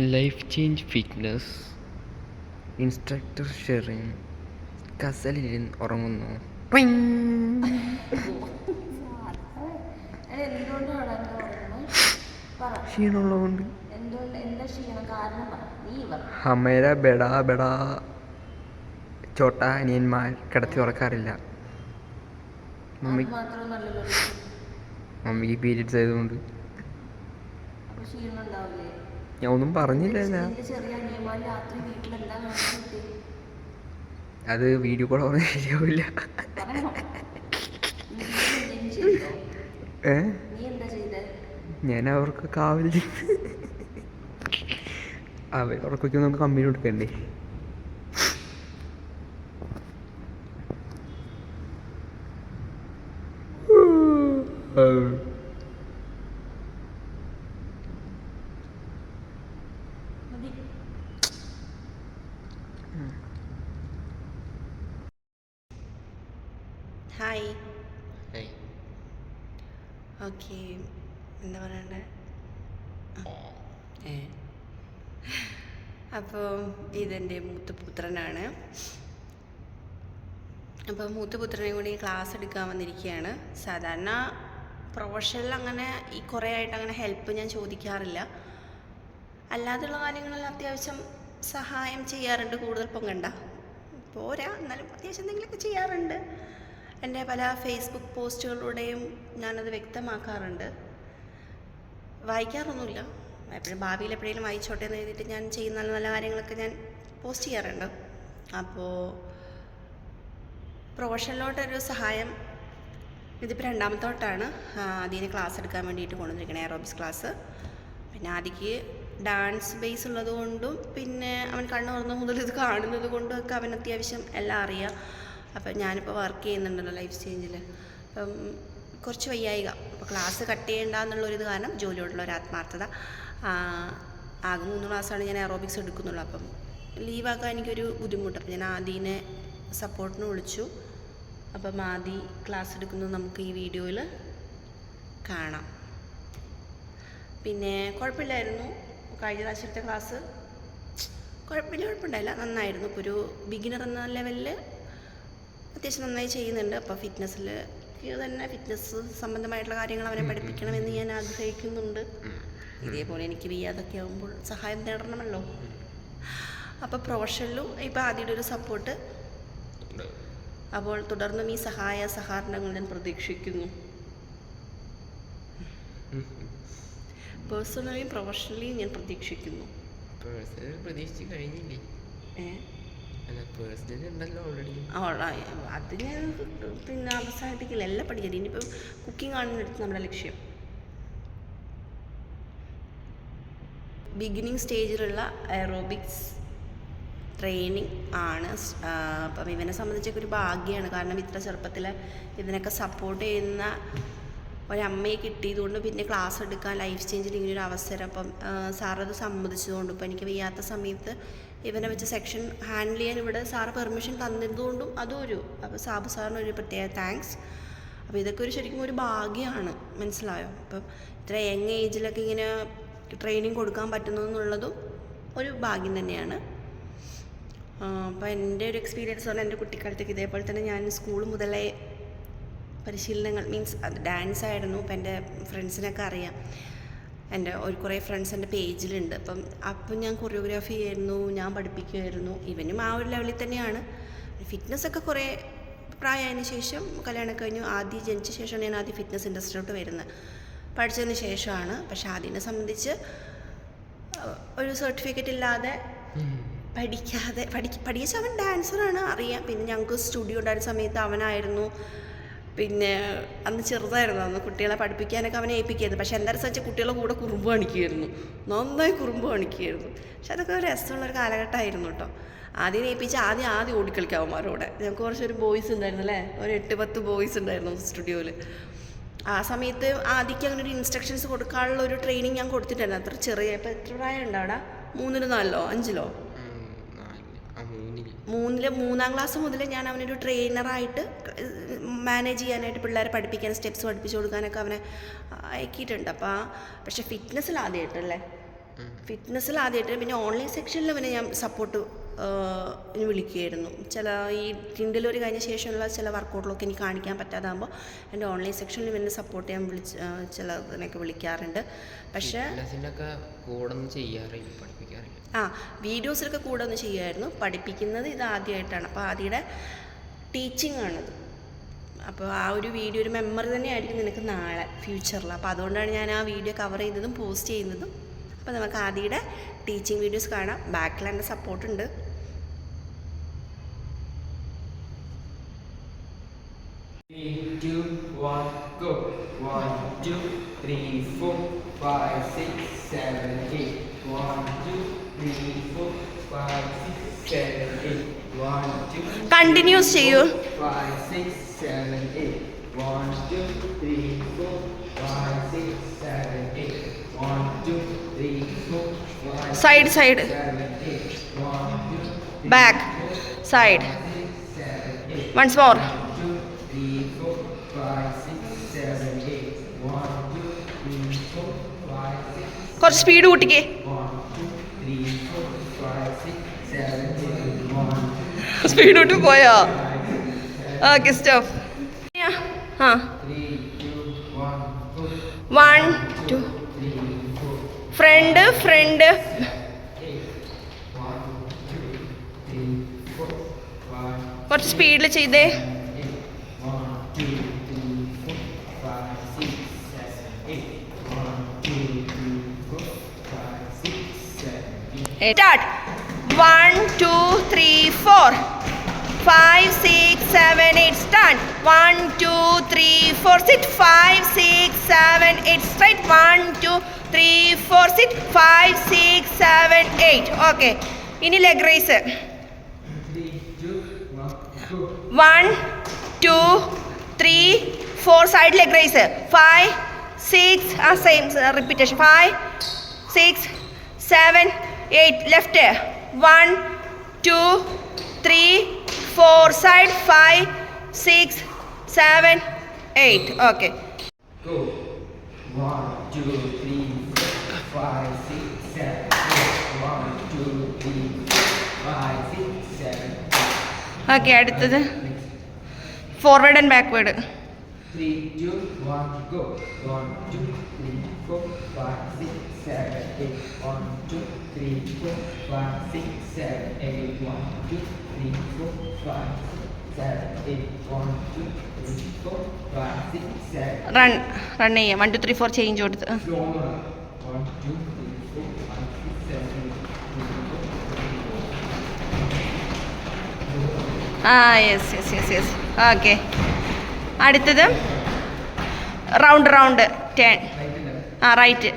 Life change fitness instructor Sherin കസലിൽ ഉറങ്ങുന്നു. ക്ഷീണമുള്ളതുകൊണ്ട്. ഹമേര ബെടാ ബെടാ. ചോട്ട അനിയന്മാർ കിടത്തി ഉറക്കാറില്ല. മമ്മി മമ്മിക്ക് പീരീഡ്സ് ആയതുകൊണ്ട്. ക്ഷീണം ഉണ്ടാവില്ലേ? ഞാൻ ഒന്നും പറഞ്ഞില്ല അത് വീഡിയോ കോൾ പറഞ്ഞ ശരിയാവില്ല ഏ? ഞാൻ അവർക്ക് കാവൽ അവർ ഉറക്കൊക്കെ നമുക്ക് കമ്പനി കൊടുക്കണ്ടേ? മതി ഹായ് ഓക്കെ എന്താ പറയണ്ടേ? അപ്പോൾ ഇതെന്റെ മൂത്ത പുത്രനാണ് അപ്പോൾ മൂത്ത പുത്രനെ കൂടി ക്ലാസ് എടുക്കാൻ വന്നിരിക്കുകയാണ്. സാധാരണ പ്രൊഫഷണൽ അങ്ങനെ ഈ കുറേ ആയിട്ട് അങ്ങനെ ഹെൽപ്പ് ഞാൻ ചോദിക്കാറില്ല. അല്ലാതെയുള്ള കാര്യങ്ങളിൽ അത്യാവശ്യം സഹായം ചെയ്യാറുണ്ട് കൂടുതൽ പൊങ്ങണ്ട. പോരാ എന്നാലും അത്യാവശ്യം എന്തെങ്കിലുമൊക്കെ ചെയ്യാറുണ്ട്. എന്റെ പല ഫേസ്ബുക്ക് പോസ്റ്റുകളിലൂടെയും ഞാനത് വ്യക്തമാക്കാറുണ്ട്. വായിക്കാറൊന്നുമില്ല. എപ്പോഴും ഭാവിയിൽ എപ്പോഴെങ്കിലും വായിച്ചോട്ടെ എന്ന് എഴുതിയിട്ട് ഞാൻ ചെയ്യുന്ന നല്ല നല്ല കാര്യങ്ങളൊക്കെ ഞാൻ പോസ്റ്റ് ചെയ്യാറുണ്ട്. അപ്പോൾ പ്രൊഫഷനിലോട്ടൊരു സഹായം ഇതിപ്പോൾ രണ്ടാമത്തെ തൊട്ടാണ് അതിന് ക്ലാസ് എടുക്കാൻ വേണ്ടിയിട്ട് കൊണ്ടുവന്നിരിക്കണേ എറോബിക്സ് ക്ലാസ് പിന്നെ ആദിക്ക് ഡാൻസ് ബേസ് ഉള്ളത് കൊണ്ടും പിന്നെ അവൻ കണ്ണു തുറന്ന മുതൽ ഇത് കാണുന്നത് കൊണ്ടും ഒക്കെ അവൻ അത്യാവശ്യം എല്ലാം അറിയാം. അപ്പം ഞാനിപ്പോൾ വർക്ക് ചെയ്യുന്നുണ്ടല്ലോ ലൈഫ് ചേഞ്ചിൽ അപ്പം കുറച്ച് വയ്യായിക. അപ്പോൾ ക്ലാസ് കട്ട് ചെയ്യേണ്ട എന്നുള്ളൊരിത് കാരണം ജോലിയോടുള്ള ഒരു ആത്മാർത്ഥത. ആകെ മൂന്ന് ക്ലാസ്സാണ് ഞാൻ എറോബിക്സ് എടുക്കുന്നുള്ളൂ. അപ്പം ലീവാക്കാൻ എനിക്കൊരു ബുദ്ധിമുട്ട്. അപ്പം ഞാൻ ആദീനെ സപ്പോർട്ടിന് വിളിച്ചു. അപ്പം ആദി ക്ലാസ് എടുക്കുന്നത് നമുക്ക് ഈ വീഡിയോയിൽ കാണാം. പിന്നെ കുഴപ്പമില്ലായിരുന്നു. കഴിഞ്ഞ പ്രാവശ്യത്തെ ക്ലാസ് കുഴപ്പമില്ല കുഴപ്പമുണ്ടായില്ല. നന്നായിരുന്നു. ഇപ്പോൾ ഒരു ബിഗിനർ എന്ന ലെവലിൽ അത്യാവശ്യം നന്നായി ചെയ്യുന്നുണ്ട്. അപ്പോൾ ഫിറ്റ്നസ്സിൽ തന്നെ ഫിറ്റ്നസ് സംബന്ധമായിട്ടുള്ള കാര്യങ്ങൾ അവനെ പഠിപ്പിക്കണമെന്ന് ഞാൻ ആഗ്രഹിക്കുന്നുണ്ട്. ഇതേപോലെ എനിക്ക് വയ്യാതൊക്കെ ആകുമ്പോൾ സഹായം നേടണമല്ലോ. അപ്പോൾ പ്രൊഫഷനിലും ഇപ്പോൾ ആദ്യയുടെ ഒരു സപ്പോർട്ട് അപ്പോൾ തുടർന്നും ഈ സഹായ സഹകരണങ്ങൾ ഞാൻ പ്രതീക്ഷിക്കുന്നു. പേഴ്സണലിയും പ്രൊഫഷണലിയും ഞാൻ പ്രതീക്ഷിക്കുന്നു. പ്രതീക്ഷിച്ച് കഴിഞ്ഞില്ലേ? ഏ? അത് ഞാൻ പിന്നെ അവസാനിപ്പിക്കില്ല. എല്ലാം പഠിക്കില്ല ഇനിയിപ്പം കുക്കിംഗ് ആണ് എടുത്ത് നമ്മുടെ ലക്ഷ്യം. ബിഗിനിങ് സ്റ്റേജിലുള്ള എറോബിക്സ് ട്രെയിനിങ് ആണ്. അപ്പം ഇവനെ സംബന്ധിച്ചൊക്കെ ഒരു ഭാഗ്യമാണ് കാരണം ഇത്ര ചെറുപ്പത്തിൽ ഇതിനൊക്കെ സപ്പോർട്ട് ചെയ്യുന്ന ഒരമ്മയെ കിട്ടിയതുകൊണ്ട് പിന്നെ ക്ലാസ് എടുക്കാൻ ലൈഫ് ചേഞ്ചിൽ ഒരു അവസരം. അപ്പം സാറത് സമ്മതിച്ചതുകൊണ്ട് ഇപ്പം എനിക്ക് വയ്യാത്ത സമയത്ത് ഇവനെ വെച്ച് സെക്ഷൻ ഹാൻഡിൽ ചെയ്യാൻ ഇവിടെ സാറ് പെർമിഷൻ തന്നതുകൊണ്ടും അതും ഒരു അപ്പോൾ സാബു സാറിന് ഒരു പ്രത്യേക താങ്ക്സ് അപ്പോൾ ഇതൊക്കെ ഒരു ശരിക്കും ഒരു ഭാഗ്യമാണ് മനസ്സിലായോ? അപ്പം ഇത്ര യങ് ഏജിലൊക്കെ ഇങ്ങനെ ട്രെയിനിങ് കൊടുക്കാൻ പറ്റുന്നു എന്നുള്ളതും ഒരു ഭാഗ്യം തന്നെയാണ്. അപ്പോൾ എന്റെ ഒരു എക്സ്പീരിയൻസ് പറഞ്ഞാൽ എന്റെ കുട്ടിക്കാലത്തേക്ക് ഇതേപോലെ തന്നെ ഞാൻ സ്കൂൾ മുതലേ പരിശീലനങ്ങൾ മീൻസ് അത് ഡാൻസ് ആയിരുന്നു ഇപ്പം എന്റെ ഫ്രണ്ട്സിനൊക്കെ അറിയാം. എന്റെ ഒരു കുറേ ഫ്രണ്ട്സ് എന്റെ പേജിലുണ്ട് അപ്പം അപ്പം ഞാൻ കൊറിയോഗ്രാഫി ചെയ്യായിരുന്നു ഞാൻ പഠിപ്പിക്കുമായിരുന്നു. ഇവനും ആ ഒരു ലെവലിൽ തന്നെയാണ്. ഫിറ്റ്നസ് ഒക്കെ കുറേ പ്രായമായതിനു ശേഷം കല്യാണം കഴിഞ്ഞു. ആദ്യം ജനിച്ച ശേഷമാണ് ഞാൻ ആദ്യം ഫിറ്റ്നസ് ഇൻഡസ്ട്രിയിലോട്ട് വരുന്നത്. പഠിച്ചതിന് ശേഷമാണ്. പക്ഷെ അതിനെ സംബന്ധിച്ച് ഒരു സർട്ടിഫിക്കറ്റ് ഇല്ലാതെ പഠിക്കാതെ പഠി പഠിച്ച അവൻ ഡാൻസറാണ് അറിയാം. പിന്നെ ഞങ്ങൾക്ക് സ്റ്റുഡിയോ ഉണ്ടായിരുന്ന സമയത്ത് അവനായിരുന്നു. പിന്നെ അന്ന് ചെറുതായിരുന്നു. അന്ന് കുട്ടികളെ പഠിപ്പിക്കാനൊക്കെ അവനെ ഏൽപ്പിക്കായിരുന്നു. പക്ഷെ എന്തായാലും വെച്ചാൽ കുട്ടികളെ കൂടെ കുറുമ്പ് കാണിക്കുമായിരുന്നു നന്നായി കുറുമ്പ് കാണിക്കുമായിരുന്നു പക്ഷെ അതൊക്കെ ഒരു രസമുള്ളൊരു കാലഘട്ടമായിരുന്നു കേട്ടോ. ആദ്യം ഏൽപ്പിച്ച് ആദ്യം ആദ്യം ഓടിക്കളിക്കാം അവന്മാരോടെ. ഞങ്ങൾക്ക് കുറച്ചൊരു ബോയ്സ് ഉണ്ടായിരുന്നു അല്ലേ? ഒരു എട്ട് പത്ത് ബോയ്സ് ഉണ്ടായിരുന്നു സ്റ്റുഡിയോയിൽ ആ സമയത്ത് ആദ്യക്ക് അങ്ങനെ ഒരു ഇൻസ്ട്രക്ഷൻസ് കൊടുക്കാനുള്ള ഒരു ട്രെയിനിങ് ഞാൻ കൊടുത്തിട്ടുണ്ടായിരുന്നു. അത്ര ചെറിയ ഇപ്പം എത്ര പ്രായം ഉണ്ടോ അവിടെ? മൂന്നിലോ നാലിലോ? അഞ്ചിലോ? മൂന്നിൽ മൂന്നാം ക്ലാസ് മുതൽ ഞാൻ അവനൊരു ട്രെയിനറായിട്ട് മാനേജ് ചെയ്യാനായിട്ട് പിള്ളേരെ പഠിപ്പിക്കാൻ സ്റ്റെപ്സ് പഠിപ്പിച്ചു കൊടുക്കാനൊക്കെ അവനെ അയക്കിയിട്ടുണ്ട്. അപ്പോൾ പക്ഷേ ഫിറ്റ്നസ്സിൽ ആദ്യമായിട്ടല്ലേ ഫിറ്റ്നസ്സിൽ ആദ്യമായിട്ട് പിന്നെ ഓൺലൈൻ സെക്ഷനിൽ പിന്നെ ഞാൻ സപ്പോർട്ട് വിളിക്കുകയായിരുന്നു. ചില ഈ ടിൻഡലൂർ കഴിഞ്ഞ ശേഷമുള്ള ചില വർക്കൗട്ടിലൊക്കെ എനിക്ക് കാണിക്കാൻ പറ്റാതാകുമ്പോൾ എന്റെ ഓൺലൈൻ സെക്ഷനിൽ പിന്നെ സപ്പോർട്ട് ചെയ്യാൻ വിളിച്ച് ചിലതിനൊക്കെ വിളിക്കാറുണ്ട്. പക്ഷേ ചെയ്യാറില്ല പഠിപ്പിക്കാറില്ല. ആ വീഡിയോസിലൊക്കെ കൂടെ ഒന്ന് ചെയ്യുമായിരുന്നു. പഠിപ്പിക്കുന്നത് ഇത് ആദ്യമായിട്ടാണ്. അപ്പോൾ ആദ്യയുടെ ടീച്ചിങ് ആണത്. അപ്പോൾ ആ ഒരു വീഡിയോ ഒരു മെമ്മറി തന്നെയായിരിക്കും നിനക്ക് നാളെ ഫ്യൂച്ചറിൽ അപ്പോൾ അതുകൊണ്ടാണ് ഞാൻ ആ വീഡിയോ കവർ ചെയ്യുന്നതും പോസ്റ്റ് ചെയ്യുന്നതും. അപ്പോൾ നമുക്ക് ആദ്യയുടെ ടീച്ചിങ് വീഡിയോസ് കാണാം. ബാക്കിൽ എന്റെ സപ്പോർട്ടുണ്ട് Three, two, one, go. One, two, three, four, five, six, continuous चाहिए side side back side once more कुछ स्पीड उठ के സ്പീഡ് കൂട്ടി പോയോ ഓക്കെ സ്റ്റോപ്പ് ആ വൺ ടു ഫ്രണ്ട് ഫ്രണ്ട് കുറച്ച് സ്പീഡിൽ ചെയ്തേ eight. One, two, three, four, five, six, seven, eight. Start. One, two, three, four. Sit. Five, six, seven, eight. Straight. One, two, three, four. Sit. Five, six, seven, eight. Okay. 3, leg Side leg raise. Five, six. Side leg raise five six ആ same repetition five six seven eight left one two three four side five six seven eight okay okay അടുത്തത്. Forward and backward Three, two, one, go. One, two, three, four, five, six, seven, eight. One, two, three, four, five, six, seven, eight. One, two, three, four, five, six, seven, eight. One, two, three, four, five, six, seven. Run, run ചെയ്യാം one two three four change കൊടുത്ത് two, three, four, five, six, seven, eight. ആ yes yes yes yes okay അടുത്തത് round round turn. ആ right.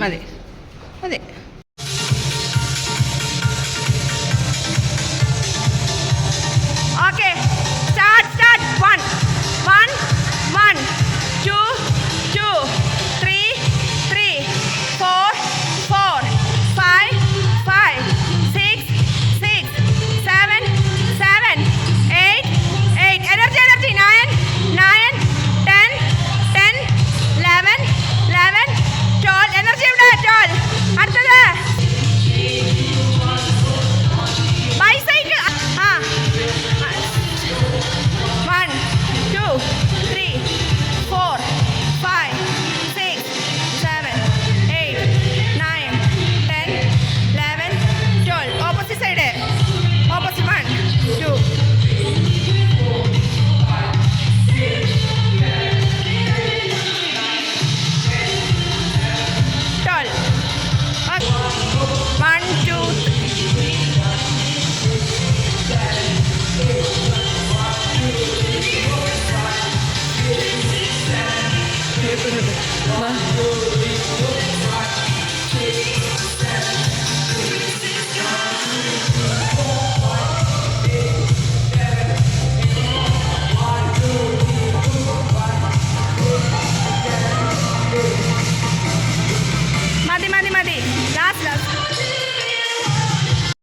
മതി.